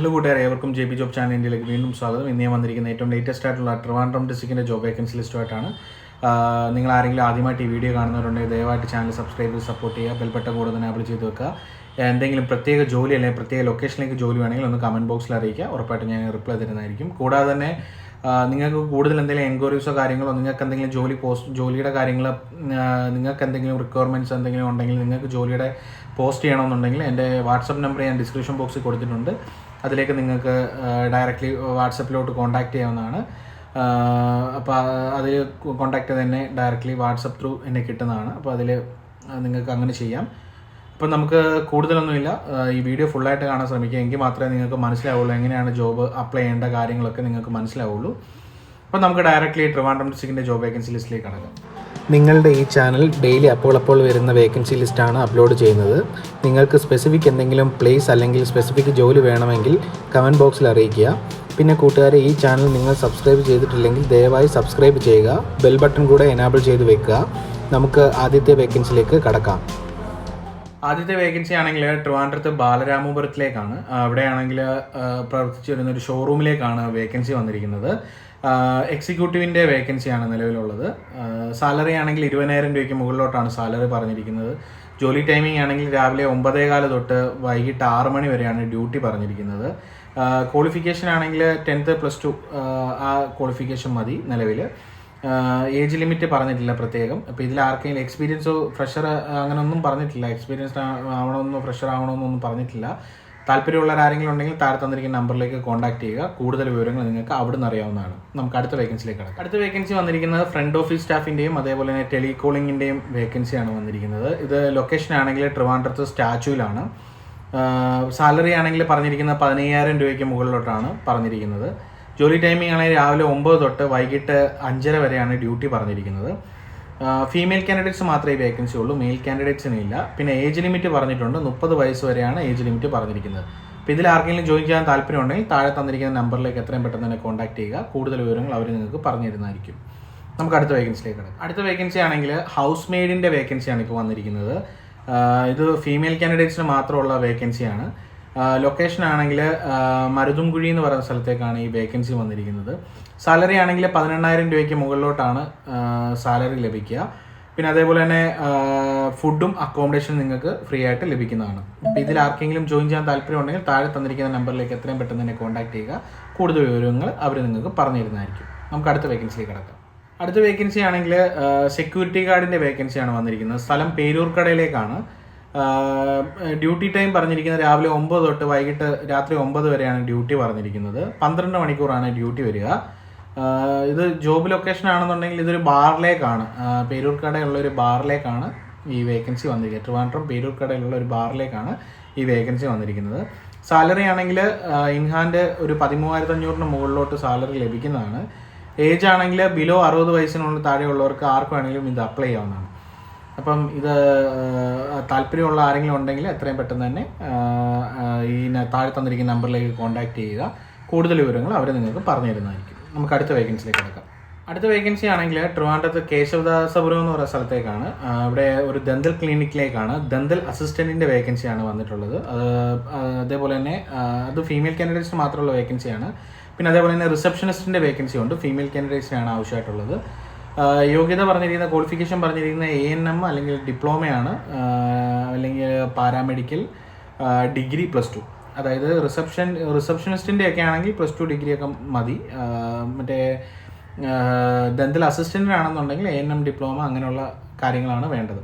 Hello കൂട്ടുകാരെ ഏവർക്കും J P job channel ഇന്ത്യയിലേക്ക് വീണ്ടും സ്വാഗതം. ഇന്ന് ഞാൻ വന്നിരിക്കുന്ന ഏറ്റവും ലേറ്റസ്റ്റ് ആയിട്ടുള്ള ട്രിവാൻഡ്രം ഡിസ്ട്രിക്റ്റിന്റെ ജോബ് വേക്കൻസി ലിസ്റ്റുമായിട്ടാണ് നിങ്ങൾ ആരെങ്കിലും ആദ്യമായിട്ട് ഈ വീഡിയോ കാണുന്നവരുണ്ടെങ്കിൽ ദയവായിട്ട് ചാനൽ സബ്സ്ക്രൈബ് ചെയ്ത് സപ്പോർട്ട് ചെയ്യുക ബെൽബട്ട കൂടെ തന്നെ ആപ്പിൾ ചെയ്ത് വെക്കുക. എന്തെങ്കിലും പ്രത്യേക ജോലി അല്ലെങ്കിൽ പ്രത്യേക ലൊക്കേഷനിലേക്ക് ജോലി വേണമെങ്കിൽ ഒന്ന് കമന്റ് ബോക്സിൽ അറിയിക്കുക. ഉറപ്പായിട്ടും ഞാൻ റിപ്ലൈ തരുന്നതായിരിക്കും. കൂടാതെ തന്നെ നിങ്ങൾക്ക് കൂടുതൽ എന്തെങ്കിലും എൻക്വയറീസോ കാര്യങ്ങളോ നിങ്ങൾക്ക് എന്തെങ്കിലും ജോലി പോസ്റ്റ് ജോലിയുടെ കാര്യങ്ങൾ നിങ്ങൾക്ക് എന്തെങ്കിലും റിക്വയർമെന്റ്സ് എന്തെങ്കിലും ഉണ്ടെങ്കിൽ നിങ്ങൾക്ക് ജോലിയുടെ പോസ്റ്റ് ചെയ്യണമെന്നുണ്ടെങ്കിൽ എന്റെ വാട്സപ്പ് നമ്പർ ഞാൻ ഡിസ്ക്രിപ്ഷൻ ബോക്സിൽ കൊടുത്തിട്ടുണ്ട്. അതിലേക്ക് നിങ്ങൾക്ക് ഡയറക്റ്റ്ലി വാട്സപ്പിലോട്ട് കോൺടാക്റ്റ് ചെയ്യാവുന്നതാണ്. അപ്പോൾ അതിൽ കോൺടാക്റ്റ് തന്നെ ഡയറക്റ്റ്ലി വാട്സപ്പ് ത്രൂ എന്നെ കിട്ടുന്നതാണ്. അപ്പോൾ അതിൽ നിങ്ങൾക്ക് അങ്ങനെ ചെയ്യാം. അപ്പം നമുക്ക് കൂടുതലൊന്നുമില്ല. ഈ വീഡിയോ ഫുള്ളായിട്ട് കാണാൻ ശ്രമിക്കുക. എങ്കിൽ മാത്രമേ നിങ്ങൾക്ക് മനസ്സിലാവുള്ളൂ എങ്ങനെയാണ് ജോബ് അപ്ലൈ ചെയ്യേണ്ട കാര്യങ്ങളൊക്കെ നിങ്ങൾക്ക് മനസ്സിലാവുള്ളൂ. അപ്പം നമുക്ക് ഡയറക്റ്റ്ലി ട്രിവാൻഡ്രം ഡിസ്ട്രിക്റ്റിന്റെ ജോബ് വേക്കൻസി ലിസ്റ്റിലേക്ക് കടക്കാം. നിങ്ങളുടെ ഈ ചാനൽ ഡെയിലി അപ്പോൾ അപ്പോൾ വരുന്ന വേക്കൻസി ലിസ്റ്റാണ് അപ്ലോഡ് ചെയ്യുന്നത്. നിങ്ങൾക്ക് സ്പെസിഫിക് എന്തെങ്കിലും പ്ലേസ് അല്ലെങ്കിൽ സ്പെസിഫിക് ജോലി വേണമെങ്കിൽ കമന്റ് ബോക്സിൽ അറിയിക്കുക. പിന്നെ കൂട്ടുകാരെ ഈ ചാനൽ നിങ്ങൾ സബ്സ്ക്രൈബ് ചെയ്തിട്ടില്ലെങ്കിൽ ദയവായി സബ്സ്ക്രൈബ് ചെയ്യുക. ബെൽ ബട്ടൺ കൂടെ എനാബിൾ ചെയ്ത് വെക്കുക. നമുക്ക് ആദ്യത്തെ വേക്കൻസിയിലേക്ക് കടക്കാം. ആദ്യത്തെ വേക്കൻസി ആണെങ്കിൽ ട്രിവാൻഡ്രത്ത് ബാലരാമപുരത്തിലേക്കാണ്. അവിടെയാണെങ്കിൽ പ്രവർത്തിച്ചു വരുന്ന ഒരു ഷോറൂമിലേക്കാണ് വേക്കൻസി വന്നിരിക്കുന്നത്. എക്സിക്യൂട്ടീവിന്റെ വേക്കൻസിയാണ് നിലവിലുള്ളത്. സാലറി ആണെങ്കിൽ ഇരുപതിനായിരം രൂപയ്ക്ക് മുകളിലോട്ടാണ് സാലറി പറഞ്ഞിരിക്കുന്നത്. ജോലി ടൈമിംഗ് ആണെങ്കിൽ രാവിലെ ഒമ്പതേ കാല തൊട്ട് വൈകിട്ട് ആറ് മണി വരെയാണ് ഡ്യൂട്ടി പറഞ്ഞിരിക്കുന്നത്. ക്വാളിഫിക്കേഷൻ ആണെങ്കിൽ ടെൻത്ത് പ്ലസ് ടു ആ ക്വാളിഫിക്കേഷൻ മതി നിലവിൽ ഏജ് ലിമിറ്റ് പറഞ്ഞിട്ടില്ല പ്രത്യേകം. അപ്പോൾ ഇതിൽ ആർക്കെങ്കിലും എക്സ്പീരിയൻസോ ഫ്രഷർ അങ്ങനെ ഒന്നും പറഞ്ഞിട്ടില്ല എക്സ്പീരിയൻസ് ആവണമെന്നോ ഫ്രഷർ ആവണമെന്നോ ഒന്നും പറഞ്ഞിട്ടില്ല. താല്പര്യമുള്ളവർ ആരെങ്കിലും ഉണ്ടെങ്കിൽ താഴെ തന്നിരിക്കുന്ന നമ്പറിലേക്ക് കോൺടാക്ട് ചെയ്യുക. കൂടുതൽ വിവരങ്ങൾ നിങ്ങൾക്ക് അവിടെ നിന്ന് അറിയാവുന്നതാണ്. നമുക്ക് അടുത്ത വേക്കൻസിയിലേക്ക് കിടക്കാം. അടുത്ത വേക്കൻസി വന്നിരിക്കുന്നത് ഫ്രണ്ട് ഓഫീസ് സ്റ്റാഫിന്റെയും അതേപോലെ തന്നെ ടെലികോളിങ്ങിന്റെയും വേക്കൻസിയാണ് വന്നിരിക്കുന്നത്. ഇത് ലൊക്കേഷൻ ആണെങ്കിൽ ട്രിവാൻഡ്രത്ത് സ്റ്റാച്യൂലാണ് സാലറി ആണെങ്കിൽ പറഞ്ഞിരിക്കുന്നത് പതിനയ്യായിരം രൂപയ്ക്ക് മുകളിലോട്ടാണ് പറഞ്ഞിരിക്കുന്നത്. ജോലി ടൈമിംഗ് ആണെങ്കിൽ രാവിലെ ഒമ്പത് തൊട്ട് വൈകിട്ട് അഞ്ചര വരെയാണ് ഡ്യൂട്ടി പറഞ്ഞിരിക്കുന്നത്. ഫീമെയിൽ കാൻഡിഡേറ്റ്സ് മാത്രമേ വേക്കൻസി ഉള്ളൂ. മെയിൽ കാൻഡിഡേറ്റ്സിന് ഇല്ല. പിന്നെ ഏജ് ലിമിറ്റ് പറഞ്ഞിട്ടുണ്ട്. മുപ്പത് വയസ്സ് വരെയാണ് ഏജ് ലിമിറ്റ് പറഞ്ഞിരിക്കുന്നത്. അപ്പോൾ ഇതിൽ ആർക്കെങ്കിലും ജോയിൻ ചെയ്യാൻ താല്പര്യമുണ്ടെങ്കിൽ താഴെ തന്നിരിക്കുന്ന നമ്പറിലേക്ക് എത്രയും പെട്ടെന്ന് തന്നെ കോൺടാക്ട് ചെയ്യുക. കൂടുതൽ വിവരങ്ങൾ അവർ നിങ്ങൾക്ക് പറഞ്ഞു തരുന്നതായിരിക്കും. നമുക്ക് അടുത്ത വേക്കൻസിയിലേക്ക് കിടക്കാം. അടുത്ത വേക്കൻസി ആണെങ്കിൽ ഹൗസ് മെയ്ഡിന്റെ വേക്കൻസിയാണ് ഇപ്പോൾ വന്നിരിക്കുന്നത്. ഇത് ഫീമെയിൽ കാൻഡിഡേറ്റ്സിന് മാത്രമുള്ള വേക്കൻസിയാണ് ലൊക്കേഷൻ ആണെങ്കിൽ മരുതുംകുഴി എന്ന് പറയുന്ന സ്ഥലത്തേക്കാണ് ഈ വേക്കൻസി വന്നിരിക്കുന്നത്. സാലറി ആണെങ്കിൽ പതിനെണ്ണായിരം രൂപയ്ക്ക് മുകളിലോട്ടാണ് സാലറി ലഭിക്കുക. പിന്നെ അതേപോലെ തന്നെ ഫുഡും അക്കോമഡേഷനും നിങ്ങൾക്ക് ഫ്രീ ആയിട്ട് ലഭിക്കുന്നതാണ്. അപ്പോൾ ഇതിൽ ആർക്കെങ്കിലും ജോയിൻ ചെയ്യാൻ താല്പര്യമുണ്ടെങ്കിൽ താഴെ തന്നിരിക്കുന്ന നമ്പറിലേക്ക് എത്രയും പെട്ടെന്ന് തന്നെ കോൺടാക്ട് ചെയ്യുക. കൂടുതൽ വിവരങ്ങൾ അവർ നിങ്ങൾക്ക് പറഞ്ഞു തരുന്നതായിരിക്കും നമുക്ക് അടുത്ത വേക്കൻസിയിലേക്ക് കിടക്കാം. അടുത്ത വേക്കൻസി ആണെങ്കിൽ സെക്യൂരിറ്റി ഗാർഡിന്റെ വേക്കൻസിയാണ് വന്നിരിക്കുന്നത്. സ്ഥലം പേരൂർക്കടയിലേക്കാണ്. ഡ്യൂട്ടി ടൈം പറഞ്ഞിരിക്കുന്നത് രാവിലെ ഒമ്പത് തൊട്ട് വൈകിട്ട് രാത്രി ഒമ്പത് വരെയാണ് ഡ്യൂട്ടി പറഞ്ഞിരിക്കുന്നത്. പന്ത്രണ്ട് മണിക്കൂറാണ് ഡ്യൂട്ടി വരിക. ഇത് ജോബ് ലൊക്കേഷൻ ആണെന്നുണ്ടെങ്കിൽ ഇതൊരു ബാറിലേക്കാണ് പേരൂർക്കടയുള്ള ഒരു ബാറിലേക്കാണ് ഈ വേക്കൻസി വന്നിരിക്കുന്നത്. ട്രിവാൻഡ്രം പേരൂർക്കടയിലുള്ള ഒരു ബാറിലേക്കാണ് ഈ വേക്കൻസി വന്നിരിക്കുന്നത്. സാലറി ആണെങ്കിൽ ഇൻഹാൻഡ് ഒരു പതിമൂവായിരത്തി അഞ്ഞൂറിന് മുകളിലോട്ട് സാലറി ലഭിക്കുന്നതാണ്. ഏജ് ആണെങ്കിൽ ബിലോ അറുപത് വയസ്സിനുള്ള താഴെയുള്ളവർക്ക് ആർക്ക് വേണമെങ്കിലും ഇത് അപ്ലൈ ചെയ്യാവുന്നതാണ്. അപ്പം ഇത് താല്പര്യമുള്ള ആരെങ്കിലും ഉണ്ടെങ്കിൽ എത്രയും പെട്ടെന്ന് തന്നെ ഈ താഴെ തന്നിരിക്കുന്ന നമ്പറിലേക്ക് കോൺടാക്ട് ചെയ്യുക. കൂടുതൽ വിവരങ്ങൾ അവർ നിങ്ങൾക്ക് പറഞ്ഞു തരുന്നതായിരിക്കും നമുക്ക് അടുത്ത വേക്കൻസിയിലേക്ക് കിടക്കാം. അടുത്ത വേക്കൻസി ആണെങ്കിൽ ട്രിവാൻഡ്രത്ത് കേശവദാസപുരം എന്ന് പറയുന്ന സ്ഥലത്തേക്കാണ്. ഇവിടെ ഒരു ദന്തൽ ക്ലിനിക്കിലേക്കാണ്. ദന്തൽ അസിസ്റ്റന്റിന്റെ വേക്കൻസിയാണ് വന്നിട്ടുള്ളത്. അത് അതേപോലെ തന്നെ അത് ഫീമെയിൽ കാൻഡിഡേറ്റ്സിന് മാത്രമുള്ള വേക്കൻസിയാണ് പിന്നെ അതേപോലെ തന്നെ റിസപ്ഷനിസ്റ്റിന്റെ വേക്കൻസി ഉണ്ട്. ഫീമെയിൽ കാൻഡിഡേറ്റ്സിനാണ് ആവശ്യമായിട്ടുള്ളത്. യോഗ്യത പറഞ്ഞിരിക്കുന്ന ക്വാളിഫിക്കേഷൻ പറഞ്ഞിരിക്കുന്ന എ എൻ എം അല്ലെങ്കിൽ ഡിപ്ലോമയാണ് അല്ലെങ്കിൽ പാരാമെഡിക്കൽ ഡിഗ്രി പ്ലസ് ടു അതായത് റിസപ്ഷൻ റിസപ്ഷനിസ്റ്റിന്റെ ഒക്കെ ആണെങ്കിൽ പ്ലസ് ടു ഡിഗ്രി ഒക്കെ മതി. മറ്റേ ദന്തൽ അസിസ്റ്റന്റിനാണെന്നുണ്ടെങ്കിൽ എ എൻ എം ഡിപ്ലോമ അങ്ങനെയുള്ള കാര്യങ്ങളാണ് വേണ്ടത്.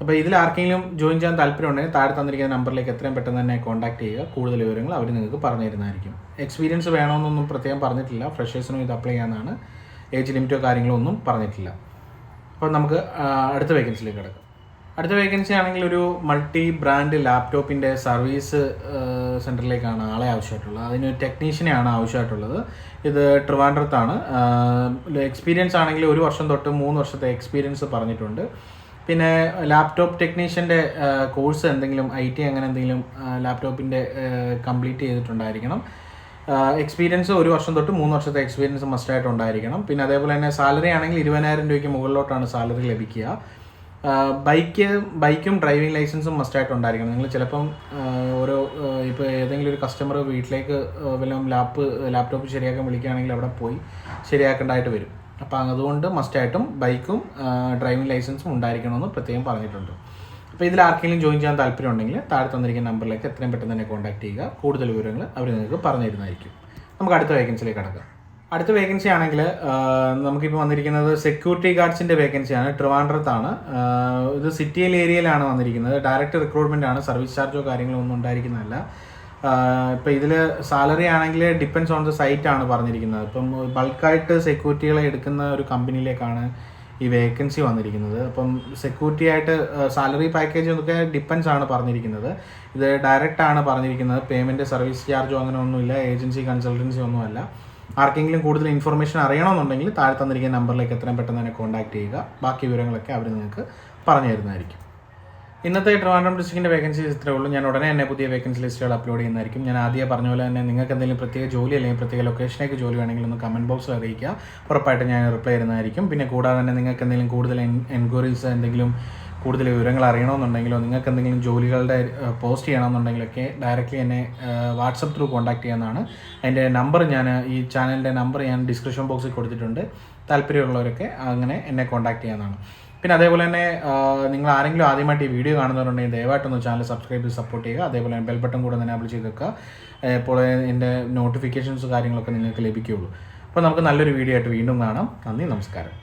അപ്പോൾ ഇതിൽ ആർക്കെങ്കിലും ജോയിൻ ചെയ്യാൻ താല്പര്യമുണ്ടെങ്കിൽ താഴെ തന്നിരിക്കുന്ന നമ്പറിലേക്ക് എത്രയും പെട്ടെന്ന് തന്നെ കോൺടാക്ട് ചെയ്യുക. കൂടുതൽ വിവരങ്ങൾ അവർ നിങ്ങൾക്ക് പറഞ്ഞു തരുന്നതായിരിക്കും. എക്സ്പീരിയൻസ് വേണമെന്നൊന്നും പ്രത്യേകം പറഞ്ഞിട്ടില്ല. ഫ്രഷേഴ്സിനും ഇത് അപ്ലൈ ചെയ്യാവുന്നതാണ്. ഏജ് ലിമിറ്റോ കാര്യങ്ങളോ ഒന്നും പറഞ്ഞിട്ടില്ല. അപ്പോൾ നമുക്ക് അടുത്ത വേക്കൻസിയിലേക്ക് കിടക്കാം. അടുത്ത വേക്കൻസി ആണെങ്കിൽ ഒരു മൾട്ടി ബ്രാൻഡ് ലാപ്ടോപ്പിന്റെ സർവീസ് സെന്ററിലേക്കാണ് ആളെ ആവശ്യമായിട്ടുള്ളത്. അതിന് ടെക്നീഷ്യനെയാണ് ആവശ്യമായിട്ടുള്ളത്. ഇത് ട്രിവാൻഡ്രത്താണ്. എക്സ്പീരിയൻസ് ആണെങ്കിൽ ഒരു വർഷം തൊട്ട് മൂന്ന് വർഷത്തെ എക്സ്പീരിയൻസ് പറഞ്ഞിട്ടുണ്ട്. പിന്നെ ലാപ്ടോപ്പ് ടെക്നീഷ്യന്റെ കോഴ്സ് എന്തെങ്കിലും ഐ ടി അങ്ങനെ എന്തെങ്കിലും ലാപ്ടോപ്പിന്റെ കംപ്ലീറ്റ് ചെയ്തിട്ടുണ്ടായിരിക്കണം. എക്സ്പീരിയൻസ് ഒരു വർഷം തൊട്ട് മൂന്ന് വർഷത്തെ എക്സ്പീരിയൻസ് മസ്റ്റ് ആയിട്ട് ഉണ്ടായിരിക്കണം. പിന്നെ അതേപോലെ തന്നെ സാലറി ആണെങ്കിൽ ഇരുപതിനായിരം രൂപയ്ക്ക് മുകളിലോട്ടാണ് സാലറി ലഭിക്കുക. ബൈക്ക് ബൈക്കും ഡ്രൈവിംഗ് ലൈസൻസും മസ്റ്റ് ആയിട്ട് ഉണ്ടായിരിക്കണം. നിങ്ങൾ ചിലപ്പം ഓരോ ഇപ്പോൾ ഏതെങ്കിലും ഒരു കസ്റ്റമർ വീട്ടിലേക്ക് വല്ലതും ലാപ്പ് ലാപ്ടോപ്പ് ശരിയാക്കാൻ വിളിക്കുകയാണെങ്കിൽ അവിടെ പോയി ശരിയാക്കേണ്ടതായിട്ട് വരും. അപ്പോൾ അതുകൊണ്ട് മസ്റ്റായിട്ടും ബൈക്കും ഡ്രൈവിംഗ് ലൈസൻസും ഉണ്ടായിരിക്കണമെന്ന് പ്രത്യേകം പറഞ്ഞിട്ടുണ്ട്. അപ്പോൾ ഇതിൽ ആർക്കെങ്കിലും ജോയിൻ ചെയ്യാൻ താല്പര്യം ഉണ്ടെങ്കിൽ താഴെ തന്നിരിക്കുന്ന നമ്പറിലേക്ക് എത്രയും പെട്ടെന്ന് തന്നെ കോൺടാക്ട് ചെയ്യുക. കൂടുതൽ വിവരങ്ങൾ അവർ നിങ്ങൾക്ക് പറഞ്ഞു തരുന്നതായിരിക്കും നമുക്ക് അടുത്ത വേക്കൻസിയിലേക്ക് കടക്കാം. അടുത്ത വേക്കൻസി ആണെങ്കിൽ നമുക്കിപ്പോൾ വന്നിരിക്കുന്നത് സെക്യൂരിറ്റി ഗാർഡ്സിന്റെ വേക്കൻസിയാണ് ട്രിവാൻഡ്രത്താണ്. ഇത് സിറ്റിയൽ ഏരിയയിലാണ് വന്നിരിക്കുന്നത്. ഡയറക്റ്റ് റിക്രൂട്ട്മെന്റ് ആണ്. സർവീസ് ചാർജോ കാര്യങ്ങളോ ഒന്നും ഉണ്ടായിരിക്കുന്നതല്ല. ഇപ്പോൾ ഇതിൽ സാലറി ആണെങ്കിൽ ഡിപ്പെൻസ് ഓൺ ദ സൈറ്റ് ആണ് പറഞ്ഞിരിക്കുന്നത്. ഇപ്പം ബൾക്കായിട്ട് സെക്യൂരിറ്റികളെ എടുക്കുന്ന ഒരു കമ്പനിയിലേക്കാണ് ഈ വേക്കൻസി വന്നിരിക്കുന്നത്. അപ്പം സെക്യൂരിറ്റി ആയിട്ട് സാലറി പാക്കേജ് ഒക്കെ ഡിപ്പെൻസ് ആണ് പറഞ്ഞിരിക്കുന്നത്. ഇത് ഡയറക്റ്റ് ആണ് പറഞ്ഞിരിക്കുന്നത്. പേയ്മെന്റ് സർവീസ് ചാർജോ അങ്ങനെ ഒന്നുമില്ല. ഏജൻസി കൺസൾട്ടൻസി ഒന്നുമല്ല. ആർക്കെങ്കിലും കൂടുതൽ ഇൻഫർമേഷൻ അറിയണമെന്നുണ്ടെങ്കിൽ താഴെ തന്നിരിക്കുന്ന നമ്പറിലേക്ക് എത്രയും പെട്ടെന്ന് തന്നെ കോൺടാക്ട് ചെയ്യുക. ബാക്കി വിവരങ്ങളൊക്കെ അവർ നിങ്ങൾക്ക് പറഞ്ഞു തരുന്നതായിരിക്കും. ഇന്നത്തെ ട്രിവാൻഡ്രം ഡിസ്ട്രിക്റ്റിന്റെ വേക്കൻസീസ് ഇത്രേ ഉള്ളൂ. ഞാൻ ഉടനെ തന്നെ പുതിയ വേക്കൻസി ലിസ്റ്റുകൾ അപ്ലോഡ് ചെയ്യുന്നതായിരിക്കും. ഞാൻ ആദ്യം പറഞ്ഞ പോലെ തന്നെ നിങ്ങൾക്ക് എന്തെങ്കിലും പ്രത്യേക ജോലി അല്ലെങ്കിൽ പ്രത്യേക ലൊക്കേഷനേക്ക് ജോലി വേണമെങ്കിൽ ഒന്ന് കമന്റ് ബോക്സിൽ അറിയിക്കുക. ഉറപ്പായിട്ട് ഞാൻ റിപ്ലൈ ചെയ്യുന്നതായിരിക്കും പിന്നെ കൂടാതെ തന്നെ നിങ്ങൾക്ക് എന്തെങ്കിലും കൂടുതൽ എൻക്വയറീസ് എന്തെങ്കിലും കൂടുതൽ വിവരങ്ങൾ അറിയണമെന്നുണ്ടെങ്കിലോ നിങ്ങൾക്ക് എന്തെങ്കിലും ജോലികളുടെ പോസ്റ്റ് ചെയ്യണമെന്നുണ്ടെങ്കിലൊക്കെ ഡയറക്റ്റ്ലി എന്നെ വാട്സപ്പ് ത്രൂ കോൺടാക്ട് ചെയ്യുന്നതാണ് അതിന്റെ നമ്പർ ഞാൻ ഈ ചാനലിന്റെ നമ്പർ ഞാൻ ഡിസ്ക്രിപ്ഷൻ ബോക്സിൽ കൊടുത്തിട്ടുണ്ട്. താല്പര്യമുള്ളവരൊക്കെ അങ്ങനെ എന്നെ കോൺടാക്ട് ചെയ്യാവുന്നതാണ്. പിന്നെ അതേപോലെ തന്നെ നിങ്ങൾ ആരെങ്കിലും ആദ്യമായിട്ട് ഈ വീഡിയോ കാണുന്നവരുണ്ടെങ്കിൽ ദയവായിട്ടൊന്ന് ചാനൽ സബ്സ്ക്രൈബ് ചെയ്ത് സപ്പോർട്ട് ചെയ്യുക. അതേപോലെ ബെൽ ബട്ടൺ കൂടെ തന്നെ അപ്ലൈ ചെയ്ത് വെക്കുക. അപ്പോൾ എന്റെ നോട്ടിഫിക്കേഷൻസ് കാര്യങ്ങളൊക്കെ നിങ്ങൾക്ക് ലഭിക്കുകയുള്ളൂ. അപ്പോൾ നമുക്ക് നല്ലൊരു വീഡിയോ ആയിട്ട് വീണ്ടും കാണാം. നന്ദി നമസ്കാരം.